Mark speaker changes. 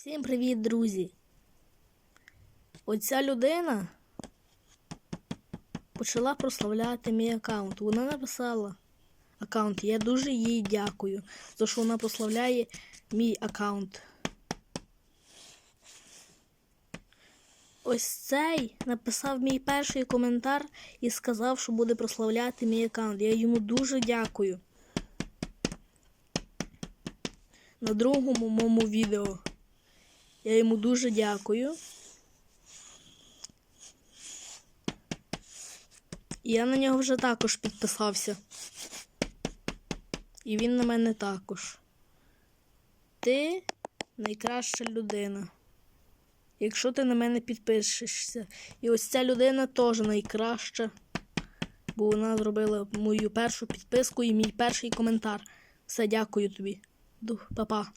Speaker 1: Всім привіт, друзі! Оця людина почала прославляти мій аккаунт. Вона написала аккаунт. Я дуже їй дякую, за що вона прославляє мій аккаунт. Ось цей написав мій перший коментар і сказав, що буде прославляти мій аккаунт. Я йому дуже дякую. На другому моєму відео. Я йому дуже дякую. Я на нього вже також підписався. І він на мене також. Ти найкраща людина. Якщо ти на мене підпишешся. І ось ця людина теж найкраща. Бо вона зробила мою першу підписку і мій перший коментар. Все, дякую тобі. Па-па.